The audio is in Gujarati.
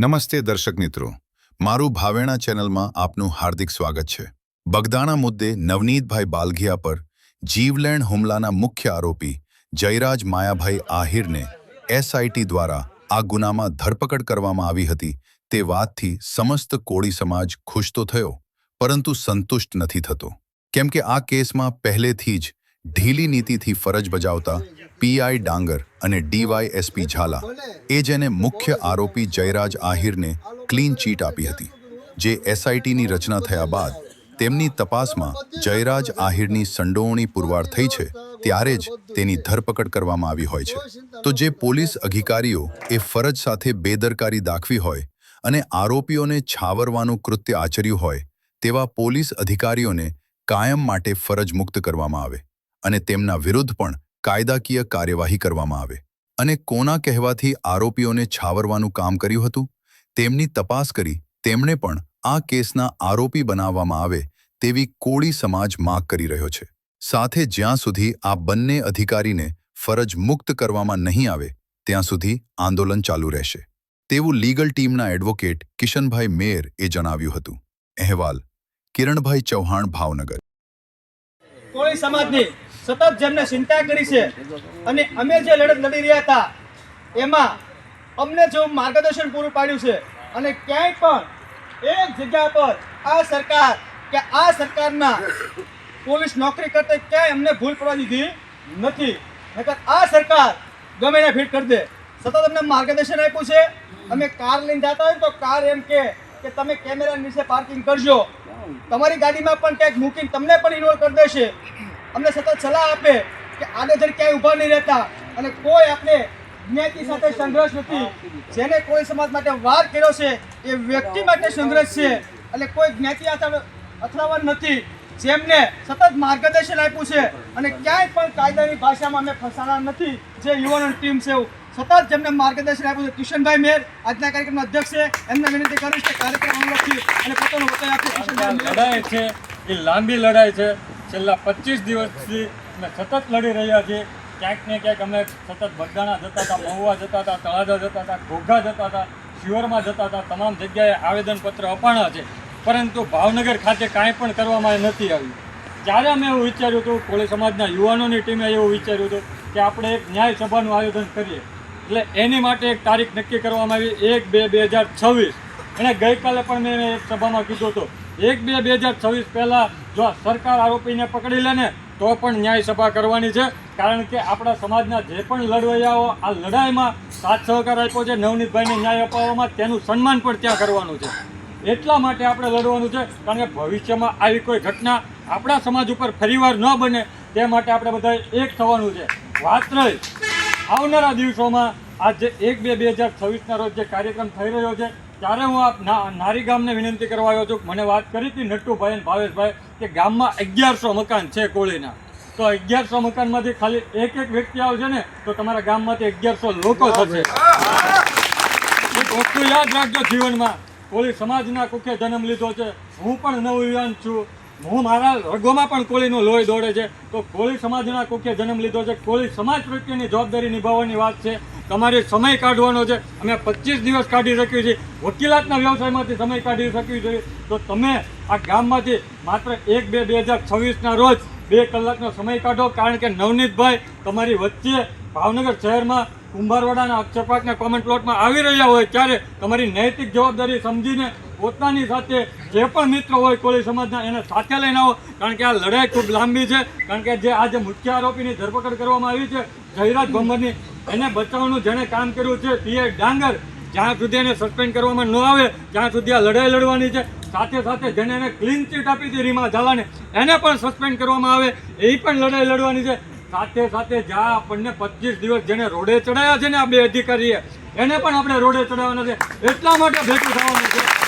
નમસ્તે દર્શક મિત્રો. મારું ભાવેણા ચેનલમાં આપનું હાર્દિક સ્વાગત છે. બગદાણા મુદ્દે નવનીતભાઈ બાલઘિયા પર જીવલેણ હુમલાના મુખ્ય આરોપી જયરાજ માયાભાઈ આહિરને એસઆઈટી દ્વારા આ ગુનામાં ધરપકડ કરવામાં આવી હતી તે વાતથી સમસ્ત કોળી સમાજ ખુશ તો થયો, પરંતુ સંતુષ્ટ નથી થતો. કેમ કે આ કેસમાં પહેલેથી જ ઢીલી નીતિથી ફરજ બજાવતા પીઆઈ ડાંગર અને ડીવાયએસપી ઝાલા એ જેને મુખ્ય આરોપી જયરાજ આહિરને ક્લીન ચીટ આપી હતી, જે એસઆઈટીની રચના થયા બાદ તેમની તપાસમાં જયરાજ આહિરની સંડોવણી પુરવાર થઈ છે, ત્યારે જ તેની ધરપકડ કરવામાં આવી હોય છે. તો જે પોલીસ અધિકારીઓ એ ફરજ સાથે બેદરકારી દાખવી હોય અને આરોપીઓને છાવરવાનું કૃત્ય આચર્યું હોય, તેવા પોલીસ અધિકારીઓને કાયમ માટે ફરજ મુક્ત કરવામાં આવે. અને તેમના વિરુદ્ધ પણ કાયદાકીય કાર્યવાહી કરવામાં આવે. અને કોના કહેવાથી આરોપીઓને છાવરવાનું કામ કર્યું હતું? તેમની તપાસ કરી તેમણે પણ આ કેસના આરોપી બનાવવામાં આવે તેવી કોળી સમાજ માગ કરી રહ્યો છે. સાથે જ્યાં સુધી આ બંને અધિકારીને ફરજ મુક્ત કરવામાં નહીં આવે, ત્યાં સુધી આંદોલન ચાલુ રહેશે. તેવું લીગલ ટીમના એડવોકેટ કિશનભાઈ મેર એ જણાવ્યું હતું. અહેવાલ, કિરણભાઈ ચૌહાણ, ભાવનગર. કોળી સમાજની સતત જેમને ચિંતા કરી છે અને અમે જે લડત લડી રહ્યા હતા, એમાં અમને જો માર્ગદર્શન પૂરું પાડ્યું છે અને ક્યાંય પણ એક જગ્યા પર આ સરકાર કે આ સરકારના પોલીસ નોકરી કરતા ક્યાંય અમને ભૂલ પડવા દીધી નથી. નકર આ સરકાર ગમે એને ફિટ કરી દે. સતત અમને માર્ગદર્શન આપ્યું છે. અમે કાર લઈને જતા હોય તો કાર એમ કે કે તમે કેમેરા નીચે પાર્કિંગ કરજો. તમારી ગાડીમાં પણ ક્યાંક મૂકીને તમને પણ ઇન્વોલ્વ કરી દેશે. અમને સતત સલાહ આપે કે આડેધડ ક્યાંય ઊભા નહીં રહેતા અને કોઈ આપણે જ્ઞાતિ સાથે સંઘર્ષ નથી. જેને કોઈ સમાજ માટે વાર કર્યો છે, એ વ્યક્તિ માટે સંઘર્ષ છે. એટલે કોઈ જ્ઞાતિ આધાર અથડાવવાનું નથી. જેમને સતત માર્ગદર્શન આપ્યું છે અને ક્યાંય પણ કાયદાની ભાષામાં અમે ફસાણા નથી. જે યુવાનો ટીમ છે એવું. સતત જેમને માર્ગદર્શન આપ્યું છે, કિશનભાઈ મેર આજના કાર્યક્રમના અધ્યક્ષ છે. એમને વિનંતી કરીશ કે કાર્યક્રમ અનુલક્ષી અને પોતાનું વચન આપ્યું કિશનભાઈ લડાઈ છે, એ લાંબી લડાઈ છે. છેલ્લા પચીસ દિવસથી અમે સતત લડી રહ્યા છીએ. ક્યાંક ને ક્યાંક અમે સતત બગદાણા જતા હતા, મહુવા જતા હતા, તળાજા જતા હતા, ઘોઘા જતા હતા શિવરમાં જતા હતા, તમામ જગ્યાએ આવેદનપત્ર અપાણા છે. પરંતુ ભાવનગર ખાતે કાંઈ પણ કરવામાં નથી આવ્યું. ત્યારે અમે એવું વિચાર્યું હતું, કોળી સમાજના યુવાનોની ટીમે એવું વિચાર્યું હતું કે આપણે એક ન્યાય સભાનું આયોજન કરીએ. એટલે એની માટે એક તારીખ નક્કી કરવામાં આવી, એક બે બે હજાર છવ્વીસ. અને ગઈકાલે પણ મેં એક સભામાં કીધું હતું એક બે બે હજાર છવ્વીસ પહેલાં જો સરકાર આરોપીને પકડી લે ને, તો પણ ન્યાય સભા કરવાની છે. કારણ કે આપણા સમાજના જે પણ લડવૈયાઓ આ લડાઈમાં સાથ સહકાર આપ્યો છે, નવનીતભાઈને ન્યાય અપાવવામાં તેનું સન્માન પણ ત્યાં કરવાનું છે. એટલા માટે આપણે લડવાનું છે, કારણ કે ભવિષ્યમાં આવી કોઈ ઘટના આપણા સમાજ ઉપર ફરીવાર ન બને, તે માટે આપણે બધા એક થવાનું છે. વાત રહી. આવનારા દિવસોમાં આ જે એક બે બે હજાર છવ્વીસના રોજ જે કાર્યક્રમ થઈ રહ્યો છે ત્યારે હું આપ નારી ગામને વિનંતી કરવા આવ્યો છું. મને વાત કરી હતી નટુભાઈ અને ભાવેશભાઈ કે ગામમાં અગિયારસો મકાન છે કોળીના. તો અગિયારસો મકાનમાંથી ખાલી એક એક વ્યક્તિ આવશે ને, તો તમારા ગામમાંથી અગિયારસો લોકો થશે. એક વસ્તુ યાદ રાખજો જીવનમાં. કોળી સમાજના કુખે જન્મ લીધો છે. હું પણ નવયુવાન છું. હું મારા રગોમાં પણ કોળીનો લોહી દોડે છે. તો કોળી સમાજના કુખે જન્મ લીધો છે. કોળી સમાજ પ્રત્યેની જવાબદારી નિભાવવાની વાત છે. તમારે સમય કાઢવાનો છે. અમે પચીસ દિવસ કાઢી શકીએ છીએ. વકીલાતના વ્યવસાયમાંથી સમય કાઢી શકીએ છીએ. તો તમે આ ગામમાંથી માત્ર એક બે બે હજાર છવ્વીસના રોજ બે કલાકનો સમય કાઢો. કારણ કે નવનીતભાઈ તમારી વચ્ચે ભાવનગર શહેરમાં કુંભારવાડાના અક્ષરપાકના કોમેન્ટ પ્લોટમાં આવી રહ્યા હોય ત્યારે તમારી નૈતિક જવાબદારી સમજીને પોતાની સાથે જે પણ મિત્રો હોય કોળી સમાજના એને સાથે લઈને આવો. કારણ કે આ લડાઈ ખૂબ લાંબી છે. કારણ કે જે આજે મુખ્ય આરોપીની ધરપકડ કરવામાં આવી છે, જયરાજ ભંબરની એને બચાવવાનું જેણે કામ કર્યું છે પીએ ડાંગર, જ્યાં સુધી એને સસ્પેન્ડ કરવામાં ન આવે, ત્યાં સુધી આ લડાઈ લડવાની છે. સાથે સાથે જેને એને ક્લીન ચીટ આપી હતી રીમા ઝાલાને, એને પણ સસ્પેન્ડ કરવામાં આવે, એ પણ લડાઈ લડવાની છે. સાથે સાથે જ્યાં આપણને પચીસ દિવસ જેને રોડે ચડાયા છે ને આ બે અધિકારીએ, એને પણ આપણે રોડે ચડાવવાના છે. એટલા માટે ભેટું થવાનું છે.